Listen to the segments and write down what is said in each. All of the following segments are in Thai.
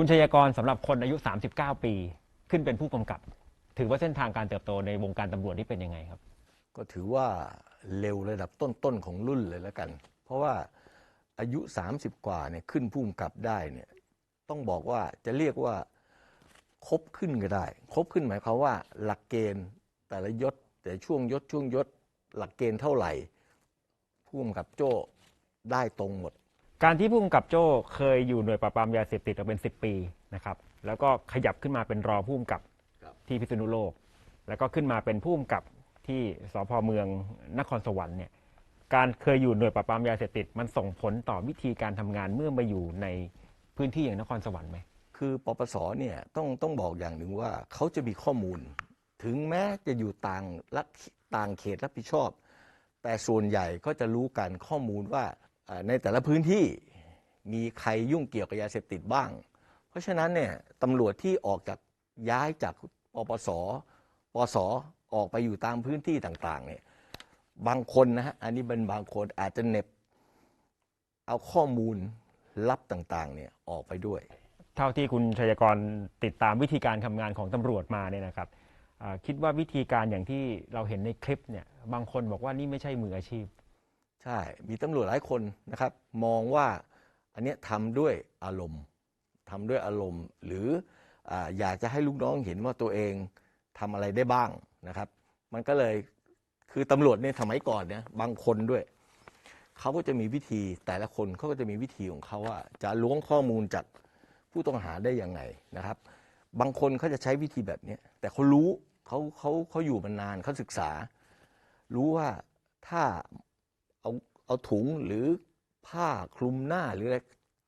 คุณชัยกรสำหรับคนอายุ 39 ปี ขึ้นเป็นผู้กำกับ ถือว่าเส้นทางการเติบโตในวงการตำรวจนี่เป็นยังไงครับ ก็ถือว่าเร็วระดับต้นๆของรุ่นเลยแล้วกัน เพราะว่าอายุ 30 กว่าเนี่ยขึ้นพุ่มกับได้เนี่ยต้องบอกว่าจะเรียกว่าครบขึ้นก็ได้ ครบขึ้นหมายความว่าหลักเกณฑ์แต่ละยศแต่ช่วงยศช่วงยศ หลักเกณฑ์เท่าไหร่พุ่มกับโจ้ได้ตรงหมด การที่ผู้กำกับโจ้เคยอยู่หน่วยปราบปรามยาเสพติดมาเป็น 10 ปีนะครับ แล้วก็ขยับขึ้นมาเป็นรองผู้กำกับครับที่พิษณุโลก แล้วก็ขึ้นมาเป็นผู้กำกับที่สพเมืองนครสวรรค์เนี่ยการเคยอยู่หน่วยปราบปรามยาเสพติดมันส่งผลต่อวิธีการทำงานเมื่อมาอยู่ในพื้นที่อย่างนครสวรรค์ไหมคือปปสเนี่ยต้องต้องบอกอย่างหนึ่งว่าเขาจะมีข้อมูล ถึงแม้จะอยู่ต่างรัฐต่างเขตรับผิดชอบ แต่ส่วนใหญ่ก็จะรู้กันข้อมูลว่าเอ่อ ในแต่ละพื้นที่มีใครยุ่งเกี่ยวกับยาเสพติดบ้าง เพราะฉะนั้นเนี่ยตำรวจที่ออกจากย้ายจากปปสปสออกไปอยู่ตามพื้นที่ต่างๆเนี่ยบางคนนะฮะอันนี้เป็นบางคนอาจจะเน็บเอาข้อมูลลับต่างๆเนี่ยออกไปด้วย เท่าที่คุณชัยกรติดตามวิธีการทำงานของตำรวจมาเนี่ยนะครับคิดว่าวิธีการอย่างที่เราเห็นในคลิปเนี่ยบางคนบอกว่านี่ไม่ใช่มืออาชีพ ใช่ มีตำรวจหลายคนนะครับ มองว่าอันเนี้ยทำด้วยอารมณ์ทำด้วยอารมณ์ หรือออยากจะให้ลูกน้องเห็นว่าตัวเองทำอะไรได้บ้างนะครับ มันก็เลยคือตำรวจเนี่ยสมัยก่อนเนี่ยบางคนด้วยเขาก็จะมีวิธีแต่ละคนเขาก็จะมีวิธีของเขาว่าจะล้วงข้อมูลจากผู้ต้องหาได้ยังไงนะครับ บางคนเขาจะใช้วิธีแบบนี้แต่เขารู้เขาเขาเขาอยู่มานานเขาศึกษา รู้ว่าถ้า เอาเอาถุงหรือผ้าคลุมหน้าหรืออะไร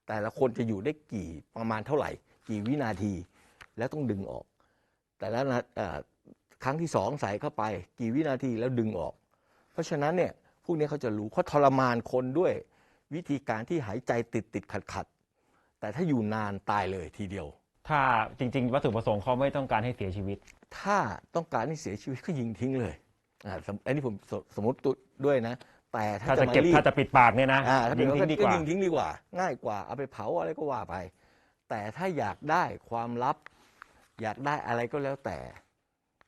แต่ละคนจะอยู่ได้กี่ประมาณเท่าไหร่ กี่วินาที แล้วต้องดึงออก แต่ละนาเอ่อครั้งที่สองใส่เข้าไป กี่วินาทีแล้วดึงออก เพราะฉะนั้นเนี่ยพวกนี้เขาจะรู้เขาทรมานคนด้วยวิธีการที่หายใจติดติดขัดขัดๆแต่ถ้าอยู่นานตายเลยทีเดียว ถ้าจริง ๆ วัตถุประสงค์เขาไม่ต้องการให้เสียชีวิต ถ้าต้องการให้เสียชีวิตก็ยิงทิ้งเลยอ่าสมอันนี้ผมสสมมติด้วยนะ แต่ถ้าถ้าจะจะมาเก็บรีบถ้าจะปิดปากเนี่ยนะอ่าถ้ายิเป็นงก็ทิ้งดีกว่ายิงทิ้งดีกว่า ง่ายกว่าเอาไปเผาอะไรก็ว่าไป แต่ถ้าอยากได้ความลับ อยากได้อะไรก็แล้วแต่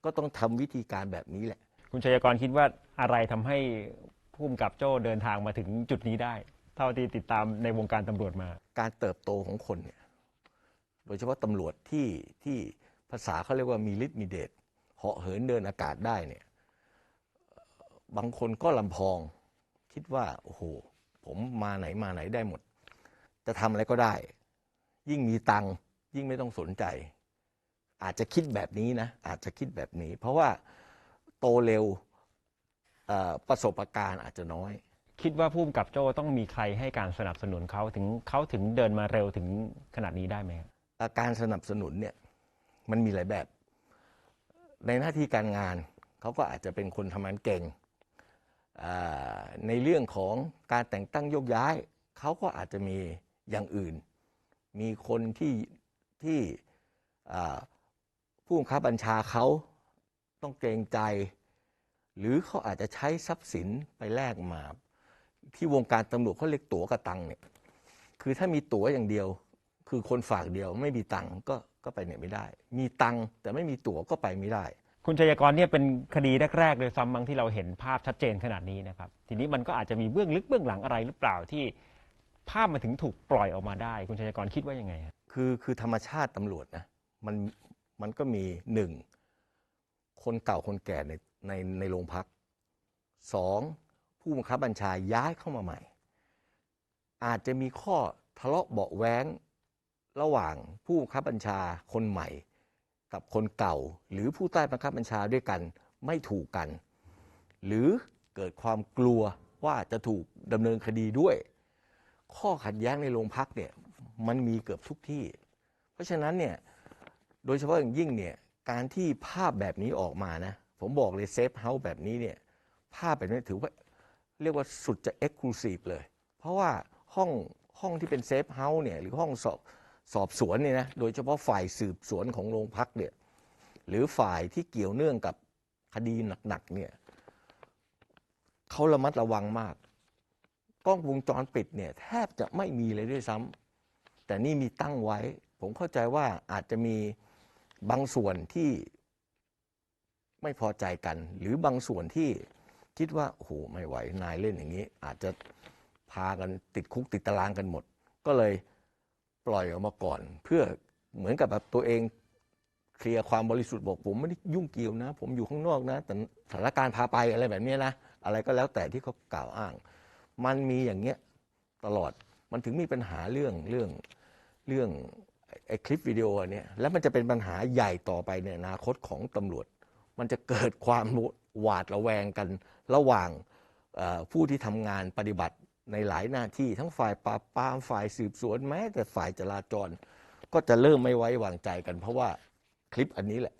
ก็ต้องทำวิธีการแบบนี้แหละ คุณชัยกรคิดว่าอะไรทำให้ผู้กำกับโจ้เดินทางมาถึงจุดนี้ได้ เท่าที่ติดตามในวงการตำรวจมา การเติบโตของคนเนี่ยโดยเฉพาะตำรวจที่ที่ภาษาเขาเรียกว่ามีฤทธิ์มีเดชเหาะเหินเดินอากาศได้เนี่ยเอ่อบางคนก็ลำพอง คิดว่าโอ้โหผมมาไหนมาไหนได้หมด จะทำอะไรก็ได้ ยิ่งมีตังค์ยิ่งไม่ต้องสนใจ อาจจะคิดแบบนี้นะ อาจจะคิดแบบนี้ เพราะว่าโตเร็วเอ่อประสบการณ์อาจจะน้อย คิดว่าผู้กำกับโจ้ต้องมีใครให้การสนับสนุนเขาถึงเขาถึงเดินมาเร็วถึงขนาดนี้ได้ไหมครับอาการสนับสนุนเนี่ยมันมีหลายแบบ ในหน้าที่การงานเขาก็อาจจะเป็นคนทำงานเก่งอ่า ในเรื่องของการแต่งตั้งโยกย้าย เขาก็อาจจะมีอย่างอื่น มีคนที่ที่ผู้บังคับบัญชาเขาต้องเกรงใจ หรือเขาอาจจะใช้ทรัพย์สินไปแลกมา ที่วงการตำรวจเขาเรียกตั๋วกระตังเนี่ยคือถ้ามีตั๋วอย่างเดียว คือคนฝากเดียวไม่มีตังก็ก็ไปไหนไม่ได้ มีตังแต่ไม่มีตั๋วก็ไปไม่ได้ คุณชัยกรเนี่ยเป็นคดีแรกๆเลยซ้ำมั้งที่เราเห็นภาพชัดเจนขนาดนี้นะครับ ทีนี้มันก็อาจจะมีเบื้องลึกเบื้องหลังอะไรหรือเปล่าที่ภาพมันถึงถูกปล่อยออกมาได้ คุณชัยกรคิดว่ายังไงฮะคือคือธรรมชาติตำรวจนะมันมันก็มีหนึ่งคนเก่าคนแก่ในในในโรงพักสองผู้บังคับบัญชาย้ายเข้ามาใหม่ อาจจะมีข้อทะเลาะเบาะแว้งระหว่างผู้บังคับบัญชาคนใหม่ กับคนเก่า หรือผู้ใต้บังคับบัญชาด้วยกันไม่ถูกกัน หรือเกิดความกลัวว่าจะถูกดำเนินคดีด้วย ข้อขัดแย้งในโรงพักเนี่ยมันมีเกือบทุกที่ เพราะฉะนั้นเนี่ยโดยเฉพาะอย่างยิ่งเนี่ยการที่ภาพแบบนี้ออกมานะผมบอกเลยเซฟเฮาส์แบบนี้เนี่ยภาพแบบนี้ถือว่าเรียกว่าสุดจะเอ็กซ์คลูซีฟเลย เพราะว่าห้องห้องที่เป็นเซฟเฮาส์เนี่ยหรือห้องสอบ สอบสวนเนี่ยนะโดยเฉพาะฝ่ายสืบสวนของโรงพักเนี่ยหรือฝ่ายที่เกี่ยวเนื่องกับคดีหนักๆเนี่ยเขาระมัดระวังมาก กล้องวงจรปิดเนี่ยแทบจะไม่มีเลยด้วยซ้ำแต่นี่มีตั้งไว้ ผมเข้าใจว่าอาจจะมีบางส่วนที่ไม่พอใจกัน หรือบางส่วนที่คิดว่าโอ้โหไม่ไหวนายเล่นอย่างนี้ อาจจะพากันติดคุกติดตารางกันหมด ก็เลย ปล่อยออกมาก่อน เพื่อเหมือนกับแบบตัวเองเคลียร์ความบริสุทธิ์บอกผมไม่ได้ยุ่งเกี่ยวนะ ผมอยู่ข้างนอกนะแต่สถานการณ์พาไปอะไรแบบนี้นะอะไรก็แล้วแต่ที่เขากล่าวอ้าง มันมีอย่างเงี้ยตลอดมันถึงมีปัญหาเรื่องเรื่องเรื่องไอ้คลิปวิดีโอเนี้ยแล้วมันจะเป็นปัญหาใหญ่ต่อไปในอนาคตของตำรวจ มันจะเกิดความหวาดระแวงกันระหว่างผู้ที่ทำงานปฏิบัติ ในหลายหน้าที่ทั้งฝ่ายปราบปรามฝ่ายสืบสวนแม้แต่ฝ่ายจราจร ก็จะเริ่มไม่ไว้วางใจกัน เพราะว่าคลิปอันนี้แหละ